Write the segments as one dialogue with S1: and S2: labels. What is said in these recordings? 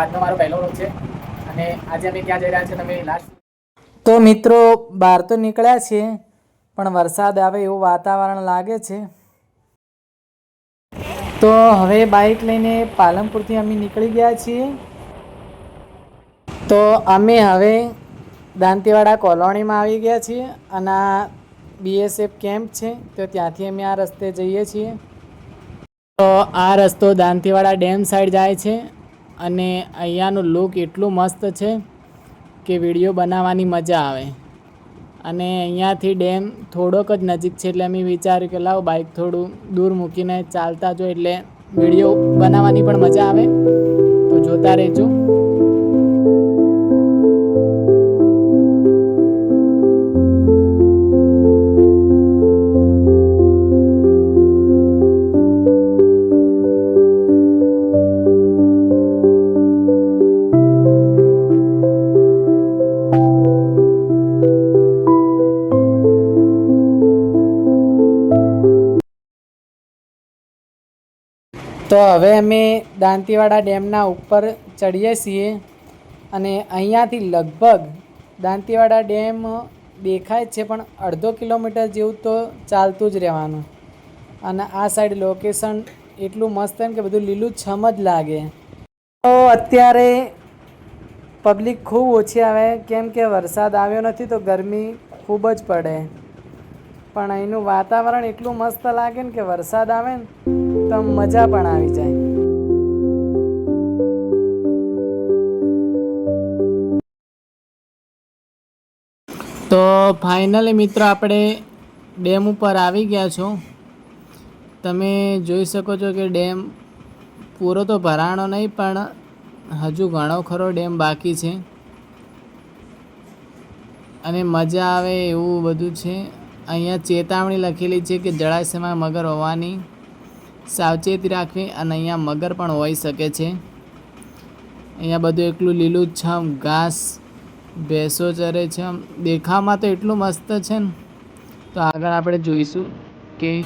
S1: આજનો મારો પહેલો વ્લોગ છે. અને આજે અમે ક્યાં જઈ રહ્યા છીએ તમે લાસ્ટ
S2: તો મિત્રો, બહાર તો નીકળ્યા છીએ, પણ વરસાદ આવે એવું વાતાવરણ લાગે છે. તો હવે બાઇક લઈને પાલનપુરથી અમે નીકળી ગયા છીએ. તો અમે હવે દાંતીવાડા કોલોનીમાં આવી ગયા છીએ અને આ બીએસએફ કેમ્પ છે, તો ત્યાંથી અમે આ રસ્તે જઈએ છીએ. તો આ રસ્તો દાંતીવાડા ડેમ સાઈડ જાય છે. અને અહીંયાનો લુક એટલો મસ્ત છે કે વીડિયો બનાવવાની મજા આવે. અને અહીંયાથી ડેમ થોડોક જ નજીક છે એટલે અમે વિચાર્યું કે લાવ બાઇક થોડું દૂર મૂકીને ચાલતા જો એટલે વીડિયો બનાવવાની પણ મજા આવે. તો જોતા રહેજો. તો હવે અમે દાંતીવાડા ડેમના ઉપર ચડીએ છીએ અને અહીંયાથી લગભગ દાંતીવાડા ડેમ દેખાય છે પણ અડધો કિલોમીટર જેવું તો ચાલતું જ રહેવાનું. અને આ સાઈડ લોકેશન એટલું મસ્ત એમ કે બધું લીલું છમ જ લાગે. તો અત્યારે પબ્લિક ખૂબ ઓછી આવે, કેમ કે વરસાદ આવ્યો નથી તો ગરમી ખૂબ જ પડે. પણ અહીંનું વાતાવરણ એટલું મસ્ત લાગે ને કે વરસાદ આવે ને તો મજા પણ આવી જાય. તો ફાઇનલી મિત્રો આપણે ડેમ ઉપર આવી ગયા છો. તમે જોઈ શકો છો કે ડેમ પૂરો તો ભરાણો નહીં, પણ હજુ ઘણો ખરો ડેમ બાકી છે. અને મજા આવે એવું બધું છે. અહીંયા ચેતવણી લખેલી છે કે જળાશયમાં મગર હોવાની. સાવચેતી રાખવી અને અહીંયા મગર પણ હોઈ શકે છે. અહીંયા બધું એકલું લીલું છમ ઘાસ, ભેંસો ચરે છે, આમ દેખાવમાં તો એટલું મસ્ત છે ને. તો આગળ આપણે જોઈશું કે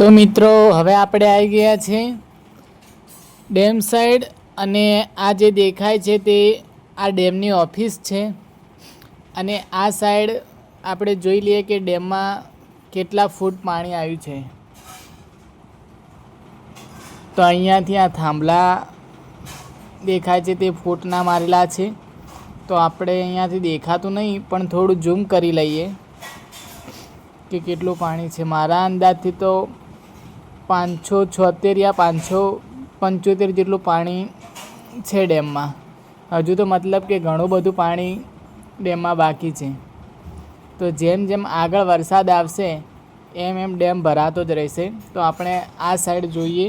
S2: તો મિત્રો, હવે આપણે આવી ગયા છે ડેમ સાઈડ અને આ જે દેખાય છે તે આ ડેમની ઓફિસ છે. અને આ સાઈડ આપણે જોઈ લઈએ કે ડેમમાં કેટલા ફૂટ પાણી આવ્યું છે. તો અહીંયાથી આ થાંભલા દેખાય છે તે ફૂટના મારેલા છે. તો આપણે અહીંયાથી દેખાતું નહીં, પણ થોડું ઝૂમ કરી લઈએ કે કેટલું પાણી છે. મારા અંદાજથી તો પાંચસો છોતેર યા પાંચસો પંચોતેર જેટલું પાણી છે ડેમમાં. હજુ તો મતલબ કે ઘણું બધું પાણી ડેમમાં બાકી છે. તો જેમ જેમ આગળ વરસાદ આવશે, એમ એમ ડેમ ભરાતો જ રહેશે. તો આપણે આ સાઈડ જોઈએ.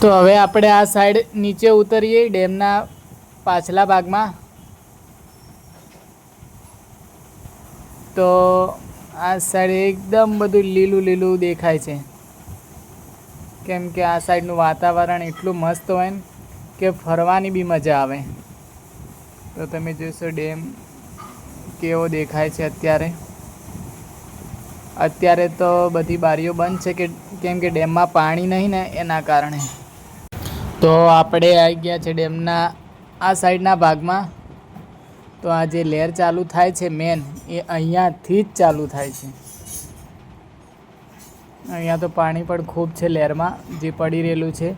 S2: તો હવે આપણે આ સાઈડ નીચે ઉતરીએ ડેમના પાછલા ભાગમાં. તો આ સાઈડ એકદમ બધું લીલું લીલું દેખાય છે. કેમ કે આ સાઈડનું વાતાવરણ એટલું મસ્ત હોય ને કે ફરવાની બી મજા આવે. તો તમે જોશો ડેમ કેવો દેખાય છે અત્યારે. અત્યારે તો બધી બારીઓ બંધ છે કે કેમ કે ડેમમાં પાણી નહીં ને એના કારણે. તો આપણે આવી ગયા છે ડેમના આ સાઈડના ભાગમાં. તો આ જે લહેર ચાલુ થાય છે મેન એ અહીંયાથી જ ચાલુ થાય છે. અહીંયા તો પાણી પણ ખૂબ છે લહેરમાં જે પડી રહેલું છે.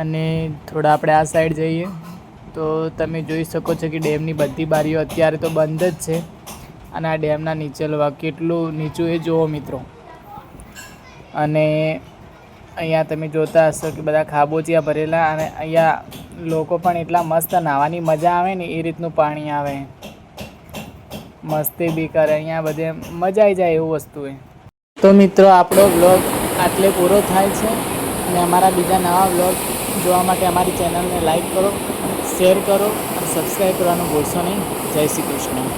S2: અને થોડા આપણે આ સાઈડ જઈએ. તો તમે જોઈ શકો છો કે ડેમની બધી બારીઓ અત્યારે તો બંધ જ છે. અને આ ડેમના નીચે ભાગ કેટલું નીચું એ જુઓ મિત્રો. અને અહીંયા તમે જોતા હશો કે બધા ખાબોચિયા ભરેલા અને અહીંયા લોકો પણ એટલા મસ્ત નાહવાની મજા આવે ને એ રીતનું પાણી આવે. મસ્તી બી કરે, અહીંયા બધે મજા આવી જાય એવું વસ્તુ એ. તો મિત્રો, આપણો બ્લોગ આટલે પૂરો થાય છે અને અમારા બીજા નવા બ્લોગ જોવા માટે અમારી ચેનલને લાઈક કરો શેર કરો અને સબસ્ક્રાઈબ કરવાનું ભૂલશો નહીં. જય શ્રી કૃષ્ણ.